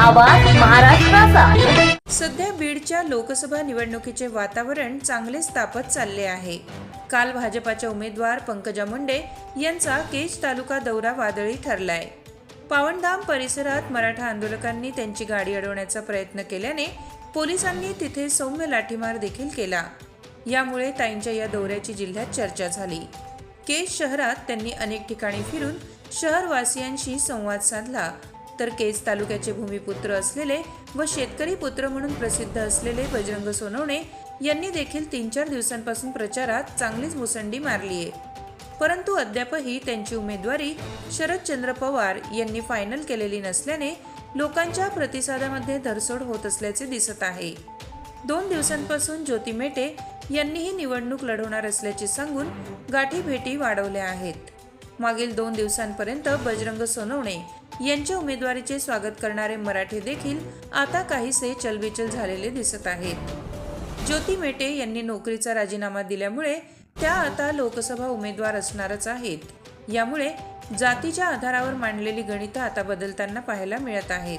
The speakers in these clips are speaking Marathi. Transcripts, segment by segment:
आवाज महाराष्ट्राचा. सध्या बीडच्या लोकसभा निवडणुकीचे वातावरण चांगलेच तापत चालले आहे. काल भाजपाच्या उमेदवार पंकजा मुंडे यांचा केज तालुका दौरा वादळी ठरलाय. पावनधाम परिसरात मराठा आंदोलकांनी त्यांची गाडी अडवण्याचा प्रयत्न केल्याने पोलिसांनी तिथे सौम्य लाठीमार देखील केला. यामुळे ताईंच्या या दौऱ्याची जिल्ह्यात चर्चा झाली. केज शहरात त्यांनी अनेक ठिकाणी फिरून शहरवासियांशी संवाद साधला. तर केज तालुक्याचे भूमिपुत्र असलेले व शेतकरी पुत्र म्हणून प्रसिद्ध असलेले बजरंग सोनवणे यांनी देखील तीन चार दिवसांपासून प्रचारात चांगलीच मुसंडी मारली आहे. परंतु अद्यापही त्यांची उमेदवारी शरदचंद्र पवार यांनी फायनल केलेली नसल्याने लोकांच्या प्रतिसादामध्ये धरसोड होत असल्याचे दिसत आहे. दोन दिवसांपासून ज्योती मेटे यांनीही निवडणूक लढवणार असल्याचे सांगून गाठी भेटी वाढवल्या आहेत. मागील दोन दिवसांपर्यंत बजरंग सोनवणे यांच्या उमेदवारीचे स्वागत करणारे मराठे देखील आता काहीसे चलबिचल झालेले दिसत आहेत. ज्योती मेटे यांनी नोकरीचा राजीनामा दिल्यामुळे त्या आता लोकसभा उमेदवार असणारच आहेत. यामुळे जातीच्या आधारावर मांडलेली गणितं आता बदलताना पाहायला मिळत आहेत.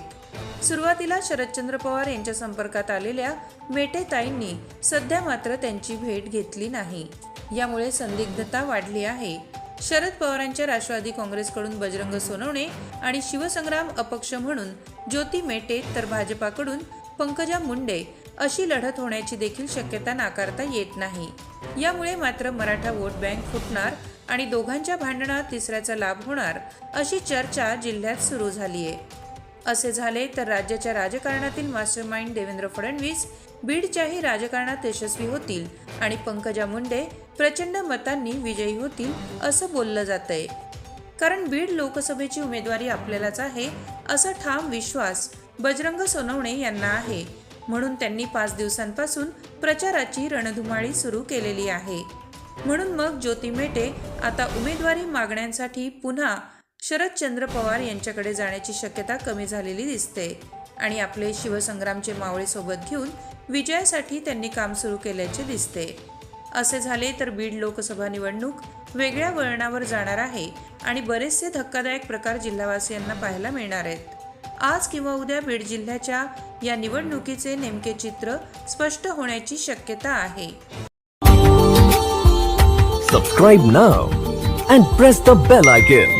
सुरुवातीला शरदचंद्र पवार यांच्या संपर्कात आलेल्या मेटे ताईंनी सध्या मात्र त्यांची भेट घेतली नाही. यामुळे संदिग्धता वाढली आहे. शरद पवारांच्या राष्ट्रवादी काँग्रेसकडून बजरंग सोनवणे आणि शिवसंग्राम अपक्ष म्हणून ज्योती मेटे तर भाजपाकडून पंकजा मुंडे अशी लढत होण्याची देखील शक्यता नाकारता येत नाही. यामुळे मात्र मराठा वोट बँक फुटणार आणि दोघांच्या भांडणात तिसऱ्याचा लाभ होणार अशी चर्चा जिल्ह्यात सुरू झाली आहे असे झाले तर राज्याच्या राजकारणातील मास्टरमाइंड देवेंद्र फडणवीस बीडच्याही राजकारणात यशस्वी होतील आणि पंकजा मुंडे प्रचंड मतांनी विजयी होतील असं बोललं जातंय. कारण बीड लोकसभेची उमेदवारी आपल्यालाच आहे असा ठाम विश्वास बजरंग सोनवणे यांना आहे. म्हणून त्यांनी पाच दिवसांपासून प्रचाराची रणधुमाळी सुरू केलेली आहे. म्हणून मग ज्योती मेटे आता उमेदवारी मागण्यांसाठी पुन्हा शरदचंद्र पवार यांच्याकडे जाण्याची शक्यता कमी झालेली दिसते आणि आपले शिवसंग्रामचे मावळे सोबत घेऊन विजयासाठी त्यांनी काम सुरू केल्याचे दिसते. असे झाले तर बीड लोकसभा निवडणूक वेगळ्या वळणावर जाणार आहे आणि बरेचसे धक्कादायक प्रकार जिल्हावासियांना पाहायला मिळणार आहेत. आज किंवा उद्या बीड जिल्ह्याच्या या निवडणुकीचे नेमके चित्र स्पष्ट होण्याची शक्यता आहे. Subscribe now and press the bell icon